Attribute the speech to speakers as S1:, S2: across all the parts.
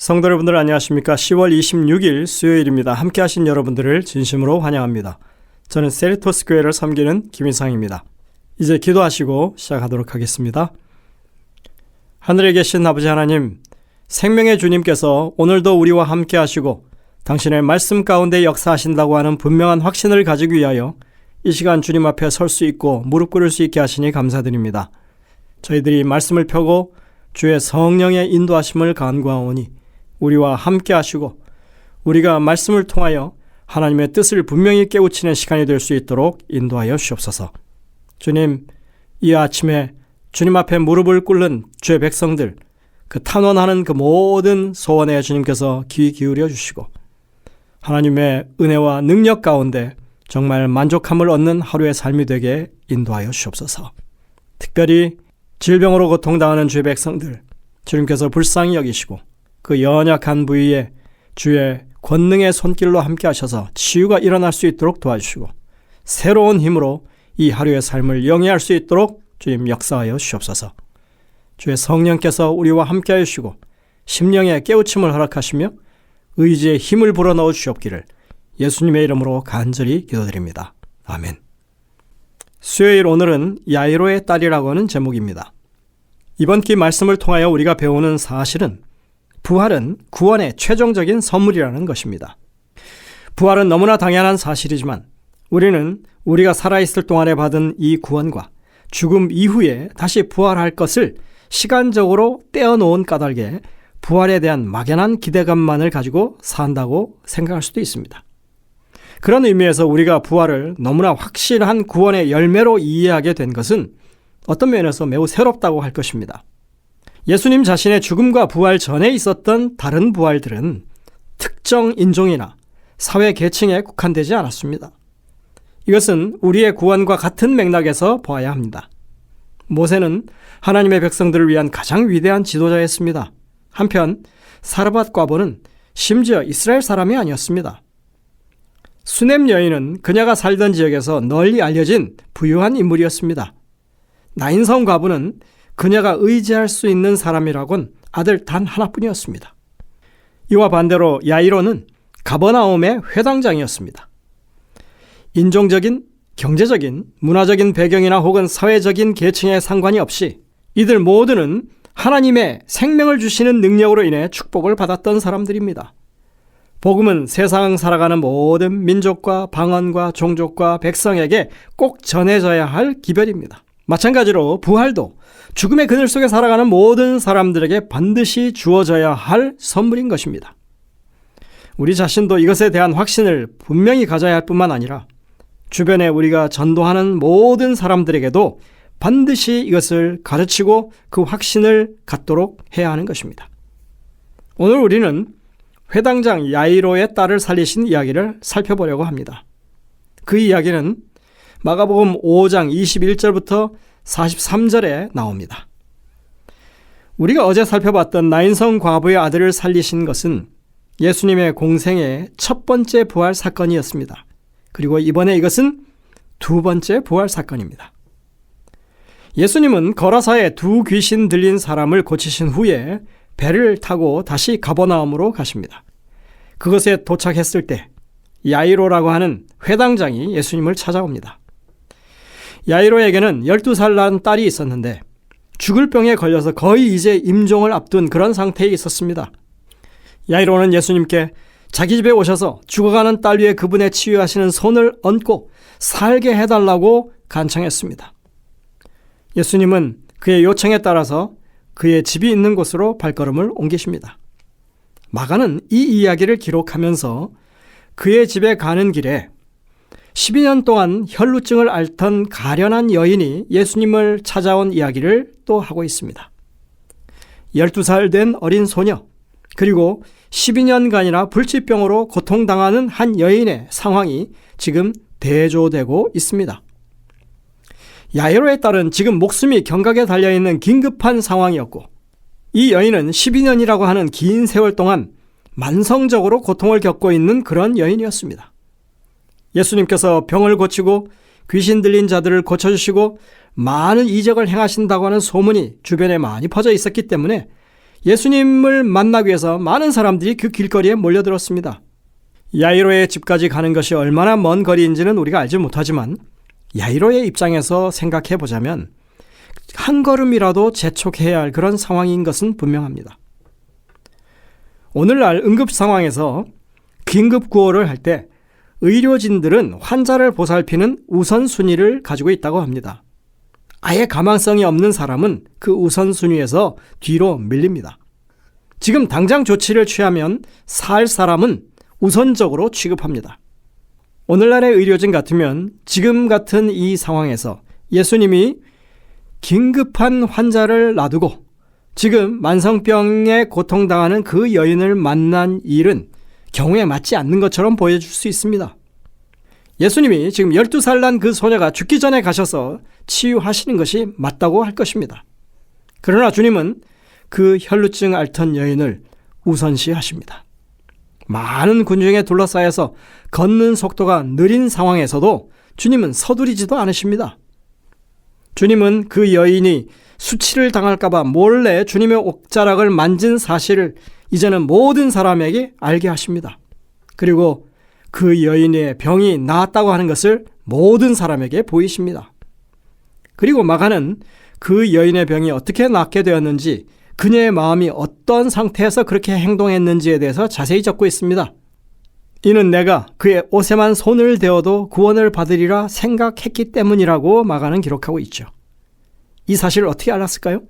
S1: 성도 여러분들 안녕하십니까? 10월 26일 수요일입니다. 함께 하신 여러분들을 진심으로 환영합니다. 저는 세리토스 교회를 섬기는 김인상입니다. 이제 기도하시고 시작하도록 하겠습니다. 하늘에 계신 아버지 하나님, 생명의 주님께서 오늘도 우리와 함께 하시고 당신의 말씀 가운데 역사하신다고 하는 분명한 확신을 가지기 위하여 이 시간 주님 앞에 설 수 있고 무릎 꿇을 수 있게 하시니 감사드립니다. 저희들이 말씀을 펴고 주의 성령의 인도하심을 간구하오니 우리와 함께 하시고 우리가 말씀을 통하여 하나님의 뜻을 분명히 깨우치는 시간이 될 수 있도록 인도하여 주옵소서. 주님, 이 아침에 주님 앞에 무릎을 꿇는 주의 백성들, 그 탄원하는 그 모든 소원에 주님께서 귀 기울여 주시고 하나님의 은혜와 능력 가운데 정말 만족함을 얻는 하루의 삶이 되게 인도하여 주옵소서. 특별히 질병으로 고통당하는 주의 백성들, 주님께서 불쌍히 여기시고 그 연약한 부위에 주의 권능의 손길로 함께 하셔서 치유가 일어날 수 있도록 도와주시고 새로운 힘으로 이 하루의 삶을 영위할 수 있도록 주님 역사하여 주옵소서. 주의 성령께서 우리와 함께 하시고 심령의 깨우침을 허락하시며 의지의 힘을 불어넣어 주옵기를 예수님의 이름으로 간절히 기도드립니다. 아멘. 수요일 오늘은 야이로의 딸이라고 하는 제목입니다. 이번 기 말씀을 통하여 우리가 배우는 사실은 부활은 구원의 최종적인 선물이라는 것입니다. 부활은 너무나 당연한 사실이지만 우리는 우리가 살아있을 동안에 받은 이 구원과 죽음 이후에 다시 부활할 것을 시간적으로 떼어놓은 까닭에 부활에 대한 막연한 기대감만을 가지고 산다고 생각할 수도 있습니다. 그런 의미에서 우리가 부활을 너무나 확실한 구원의 열매로 이해하게 된 것은 어떤 면에서 매우 새롭다고 할 것입니다. 예수님 자신의 죽음과 부활 전에 있었던 다른 부활들은 특정 인종이나 사회 계층에 국한되지 않았습니다. 이것은 우리의 구원과 같은 맥락에서 보아야 합니다. 모세는 하나님의 백성들을 위한 가장 위대한 지도자였습니다. 한편 사르밧 과보는 심지어 이스라엘 사람이 아니었습니다. 수넴 여인은 그녀가 살던 지역에서 널리 알려진 부유한 인물이었습니다. 나인성 과부는 그녀가 의지할 수 있는 사람이라곤 아들 단 하나뿐이었습니다. 이와 반대로 야이로는 가버나움의 회당장이었습니다. 인종적인, 경제적인, 문화적인 배경이나 혹은 사회적인 계층에 상관이 없이 이들 모두는 하나님의 생명을 주시는 능력으로 인해 축복을 받았던 사람들입니다. 복음은 세상 살아가는 모든 민족과 방언과 종족과 백성에게 꼭 전해져야 할 기별입니다. 마찬가지로 부활도 죽음의 그늘 속에 살아가는 모든 사람들에게 반드시 주어져야 할 선물인 것입니다. 우리 자신도 이것에 대한 확신을 분명히 가져야 할 뿐만 아니라 주변에 우리가 전도하는 모든 사람들에게도 반드시 이것을 가르치고 그 확신을 갖도록 해야 하는 것입니다. 오늘 우리는 회당장 야이로의 딸을 살리신 이야기를 살펴보려고 합니다. 그 이야기는 마가복음 5장 21절부터 43절에 나옵니다. 우리가 어제 살펴봤던 나인성 과부의 아들을 살리신 것은 예수님의 공생의 첫 번째 부활 사건이었습니다. 그리고 이번에 이것은 두 번째 부활 사건입니다. 예수님은 거라사에 두 귀신 들린 사람을 고치신 후에 배를 타고 다시 가버나움으로 가십니다. 그것에 도착했을 때 야이로라고 하는 회당장이 예수님을 찾아옵니다. 야이로에게는 12살 난 딸이 있었는데 죽을 병에 걸려서 거의 이제 임종을 앞둔 그런 상태에 있었습니다. 야이로는 예수님께 자기 집에 오셔서 죽어가는 딸 위에 그분의 치유하시는 손을 얹고 살게 해달라고 간청했습니다. 예수님은 그의 요청에 따라서 그의 집이 있는 곳으로 발걸음을 옮기십니다. 마가는 이 이야기를 기록하면서 그의 집에 가는 길에 12년 동안 혈루증을 앓던 가련한 여인이 예수님을 찾아온 이야기를 또 하고 있습니다. 12살 된 어린 소녀, 그리고 12년간이나 불치병으로 고통당하는 한 여인의 상황이 지금 대조되고 있습니다. 야이로의 딸은 지금 목숨이 경각에 달려있는 긴급한 상황이었고, 이 여인은 12년이라고 하는 긴 세월 동안 만성적으로 고통을 겪고 있는 그런 여인이었습니다. 예수님께서 병을 고치고 귀신 들린 자들을 고쳐주시고 많은 이적을 행하신다고 하는 소문이 주변에 많이 퍼져 있었기 때문에 예수님을 만나기 위해서 많은 사람들이 그 길거리에 몰려들었습니다. 야이로의 집까지 가는 것이 얼마나 먼 거리인지는 우리가 알지 못하지만 야이로의 입장에서 생각해 보자면 한 걸음이라도 재촉해야 할 그런 상황인 것은 분명합니다. 오늘날 응급 상황에서 긴급 구호를 할 때 의료진들은 환자를 보살피는 우선순위를 가지고 있다고 합니다. 아예 가망성이 없는 사람은 그 우선순위에서 뒤로 밀립니다. 지금 당장 조치를 취하면 살 사람은 우선적으로 취급합니다. 오늘날의 의료진 같으면 지금 같은 이 상황에서 예수님이 긴급한 환자를 놔두고 지금 만성병에 고통당하는 그 여인을 만난 일은 경우에 맞지 않는 것처럼 보여줄 수 있습니다. 예수님이 지금 12살 난 그 소녀가 죽기 전에 가셔서 치유하시는 것이 맞다고 할 것입니다. 그러나 주님은 그 혈루증 앓던 여인을 우선시 하십니다. 많은 군중에 둘러싸여서 걷는 속도가 느린 상황에서도 주님은 서두르지도 않으십니다. 주님은 그 여인이 수치를 당할까봐 몰래 주님의 옥자락을 만진 사실을 이제는 모든 사람에게 알게 하십니다. 그리고 그 여인의 병이 나았다고 하는 것을 모든 사람에게 보이십니다. 그리고 마가는 그 여인의 병이 어떻게 낫게 되었는지 그녀의 마음이 어떤 상태에서 그렇게 행동했는지에 대해서 자세히 적고 있습니다. 이는 내가 그의 옷에만 손을 대어도 구원을 받으리라 생각했기 때문이라고 마가는 기록하고 있죠. 이 사실을 어떻게 알았을까요?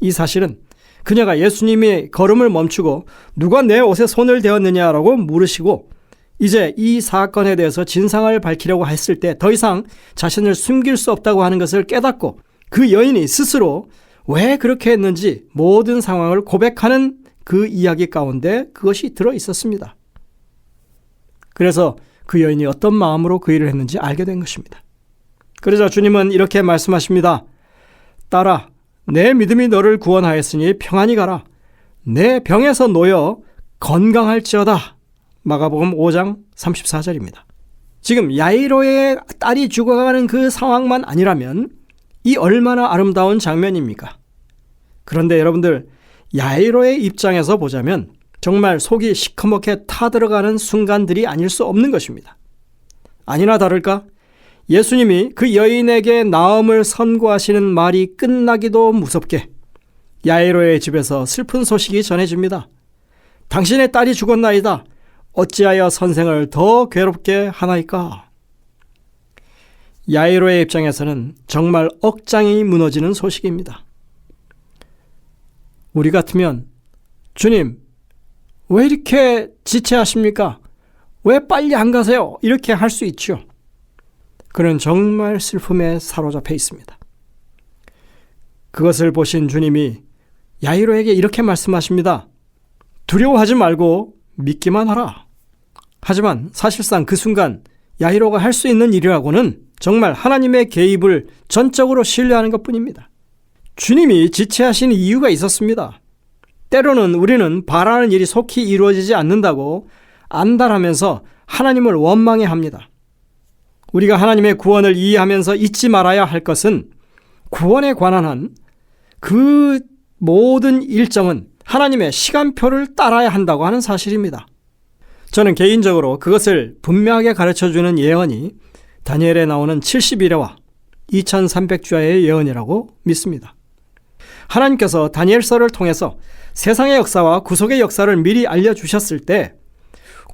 S1: 이 사실은 그녀가 예수님이 걸음을 멈추고 누가 내 옷에 손을 대었느냐라고 물으시고 이제 이 사건에 대해서 진상을 밝히려고 했을 때 더 이상 자신을 숨길 수 없다고 하는 것을 깨닫고 그 여인이 스스로 왜 그렇게 했는지 모든 상황을 고백하는 그 이야기 가운데 그것이 들어 있었습니다. 그래서 그 여인이 어떤 마음으로 그 일을 했는지 알게 된 것입니다. 그러자 주님은 이렇게 말씀하십니다. 딸아, 내 믿음이 너를 구원하였으니 평안히 가라. 내 병에서 놓여 건강할지어다. 마가복음 5장 34절입니다. 지금 야이로의 딸이 죽어가는 그 상황만 아니라면 이 얼마나 아름다운 장면입니까? 그런데 여러분들 야이로의 입장에서 보자면 정말 속이 시커멓게 타들어가는 순간들이 아닐 수 없는 것입니다. 아니나 다를까 예수님이 그 여인에게 나음을 선고하시는 말이 끝나기도 무섭게 야이로의 집에서 슬픈 소식이 전해집니다. 당신의 딸이 죽었나이다. 어찌하여 선생을 더 괴롭게 하나이까? 야이로의 입장에서는 정말 억장이 무너지는 소식입니다. 우리 같으면 주님, 왜 이렇게 지체하십니까? 왜 빨리 안 가세요? 이렇게 할 수 있죠. 그는 정말 슬픔에 사로잡혀 있습니다. 그것을 보신 주님이 야이로에게 이렇게 말씀하십니다. 두려워하지 말고 믿기만 하라. 하지만 사실상 그 순간 야이로가 할 수 있는 일이라고는 정말 하나님의 개입을 전적으로 신뢰하는 것 뿐입니다. 주님이 지체하신 이유가 있었습니다. 때로는 우리는 바라는 일이 속히 이루어지지 않는다고 안달하면서 하나님을 원망해 합니다. 우리가 하나님의 구원을 이해하면서 잊지 말아야 할 것은 구원에 관한 한 그 모든 일정은 하나님의 시간표를 따라야 한다고 하는 사실입니다. 저는 개인적으로 그것을 분명하게 가르쳐 주는 예언이 다니엘에 나오는 70일에와 2300주야의 예언이라고 믿습니다. 하나님께서 다니엘서를 통해서 세상의 역사와 구속의 역사를 미리 알려주셨을 때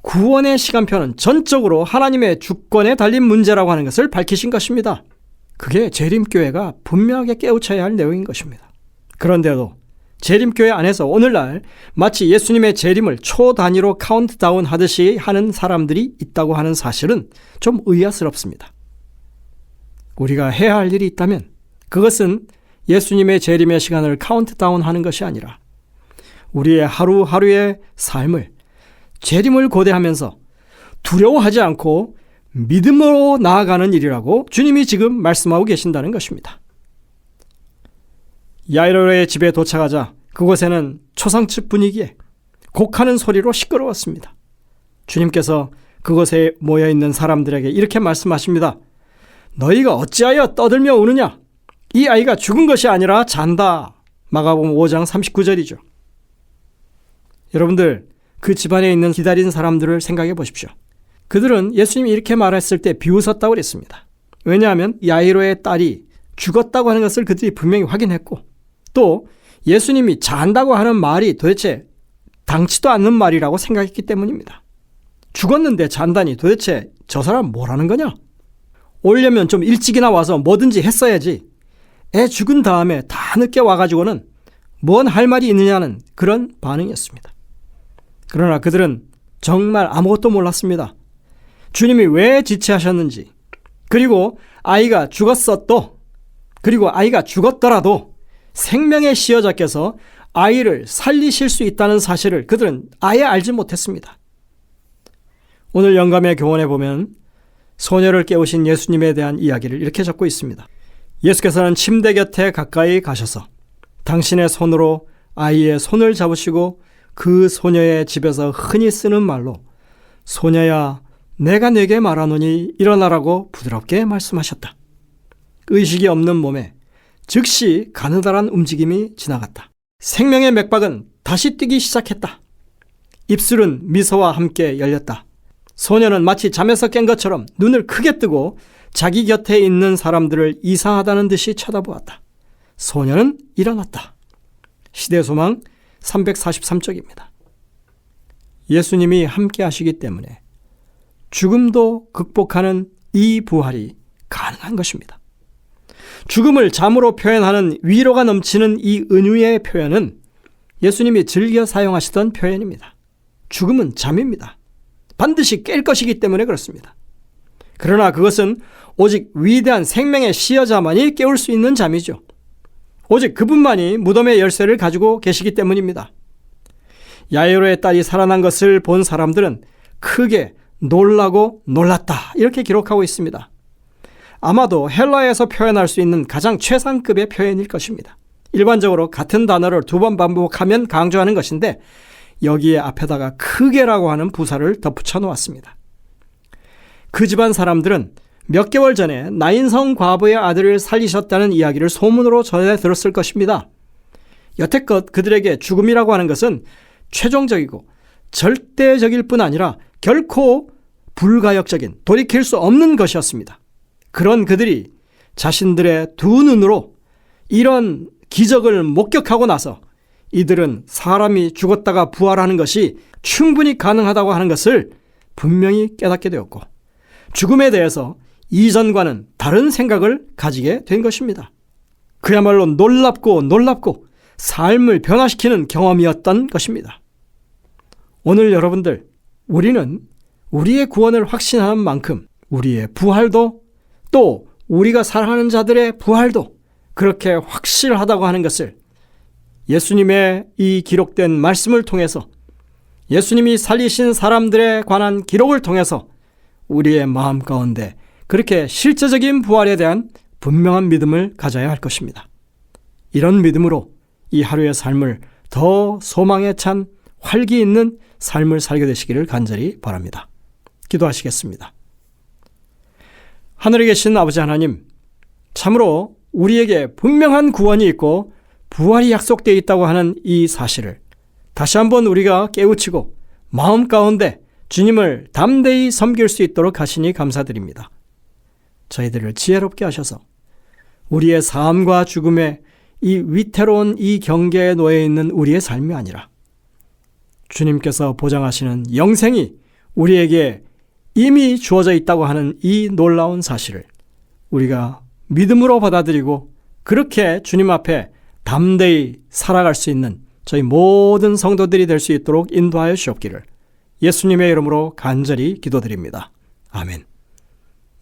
S1: 구원의 시간표는 전적으로 하나님의 주권에 달린 문제라고 하는 것을 밝히신 것입니다. 그게 재림교회가 분명하게 깨우쳐야 할 내용인 것입니다. 그런데도 재림교회 안에서 오늘날 마치 예수님의 재림을 초 단위로 카운트다운 하듯이 하는 사람들이 있다고 하는 사실은 좀 의아스럽습니다. 우리가 해야 할 일이 있다면 그것은 예수님의 재림의 시간을 카운트다운 하는 것이 아니라 우리의 하루하루의 삶을 재림을 고대하면서 두려워하지 않고 믿음으로 나아가는 일이라고 주님이 지금 말씀하고 계신다는 것입니다. 야이로의 집에 도착하자 그곳에는 초상집 분위기에 곡하는 소리로 시끄러웠습니다. 주님께서 그곳에 모여 있는 사람들에게 이렇게 말씀하십니다. 너희가 어찌하여 떠들며 우느냐? 이 아이가 죽은 것이 아니라 잔다. 마가복음 5장 39절이죠. 여러분들 그 집안에 있는 기다린 사람들을 생각해 보십시오. 그들은 예수님이 이렇게 말했을 때 비웃었다고 그랬습니다. 왜냐하면 야이로의 딸이 죽었다고 하는 것을 그들이 분명히 확인했고 또 예수님이 잔다고 하는 말이 도대체 당치도 않는 말이라고 생각했기 때문입니다. 죽었는데 잔다니 도대체 저 사람 뭐라는 거냐? 오려면 좀 일찍이나 와서 뭐든지 했어야지. 애 죽은 다음에 다 늦게 와가지고는 뭔 할 말이 있느냐는 그런 반응이었습니다. 그러나 그들은 정말 아무것도 몰랐습니다. 주님이 왜 지체하셨는지, 그리고 아이가 죽었어 또, 그리고 아이가 죽었더라도 생명의 시여자께서 아이를 살리실 수 있다는 사실을 그들은 아예 알지 못했습니다. 오늘 영감의 교원에 보면 소녀를 깨우신 예수님에 대한 이야기를 이렇게 적고 있습니다. 예수께서는 침대 곁에 가까이 가셔서 당신의 손으로 아이의 손을 잡으시고 그 소녀의 집에서 흔히 쓰는 말로 소녀야 내가 내게 말하노니 일어나라고 부드럽게 말씀하셨다. 의식이 없는 몸에 즉시 가느다란 움직임이 지나갔다. 생명의 맥박은 다시 뛰기 시작했다. 입술은 미소와 함께 열렸다. 소녀는 마치 잠에서 깬 것처럼 눈을 크게 뜨고 자기 곁에 있는 사람들을 이상하다는 듯이 쳐다보았다. 소녀는 일어났다. 시대소망 343쪽입니다. 예수님이 함께 하시기 때문에 죽음도 극복하는 이 부활이 가능한 것입니다. 죽음을 잠으로 표현하는 위로가 넘치는 이 은유의 표현은 예수님이 즐겨 사용하시던 표현입니다. 죽음은 잠입니다. 반드시 깰 것이기 때문에 그렇습니다. 그러나 그것은 오직 위대한 생명의 시여자만이 깨울 수 있는 잠이죠. 오직 그분만이 무덤의 열쇠를 가지고 계시기 때문입니다. 야이로의 딸이 살아난 것을 본 사람들은 크게 놀라고 놀랐다. 이렇게 기록하고 있습니다. 아마도 헬라에서 표현할 수 있는 가장 최상급의 표현일 것입니다. 일반적으로 같은 단어를 두 번 반복하면 강조하는 것인데 여기에 앞에다가 크게라고 하는 부사를 덧붙여 놓았습니다. 그 집안 사람들은 몇 개월 전에 나인성 과부의 아들을 살리셨다는 이야기를 소문으로 전해 들었을 것입니다. 여태껏 그들에게 죽음이라고 하는 것은 최종적이고 절대적일 뿐 아니라 결코 불가역적인 돌이킬 수 없는 것이었습니다. 그런 그들이 자신들의 두 눈으로 이런 기적을 목격하고 나서 이들은 사람이 죽었다가 부활하는 것이 충분히 가능하다고 하는 것을 분명히 깨닫게 되었고 죽음에 대해서 이전과는 다른 생각을 가지게 된 것입니다. 그야말로 놀랍고 놀랍고 삶을 변화시키는 경험이었던 것입니다. 오늘 여러분들, 우리는 우리의 구원을 확신하는 만큼 우리의 부활도 또 우리가 사랑하는 자들의 부활도 그렇게 확실하다고 하는 것을 예수님의 이 기록된 말씀을 통해서 예수님이 살리신 사람들에 관한 기록을 통해서 우리의 마음 가운데 그렇게 실제적인 부활에 대한 분명한 믿음을 가져야 할 것입니다. 이런 믿음으로 이 하루의 삶을 더 소망에 찬 활기 있는 삶을 살게 되시기를 간절히 바랍니다. 기도하시겠습니다. 하늘에 계신 아버지 하나님, 참으로 우리에게 분명한 구원이 있고 부활이 약속되어 있다고 하는 이 사실을 다시 한번 우리가 깨우치고 마음 가운데 주님을 담대히 섬길 수 있도록 하시니 감사드립니다. 저희들을 지혜롭게 하셔서 우리의 삶과 죽음의 이 위태로운 이 경계에 놓여 있는 우리의 삶이 아니라 주님께서 보장하시는 영생이 우리에게 이미 주어져 있다고 하는 이 놀라운 사실을 우리가 믿음으로 받아들이고 그렇게 주님 앞에 담대히 살아갈 수 있는 저희 모든 성도들이 될 수 있도록 인도하여 주옵기를 예수님의 이름으로 간절히 기도드립니다. 아멘.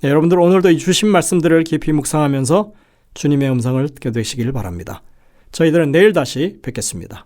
S1: 네, 여러분들 오늘도 이 주신 말씀들을 깊이 묵상하면서 주님의 음성을 듣게 되시길 바랍니다. 저희들은 내일 다시 뵙겠습니다.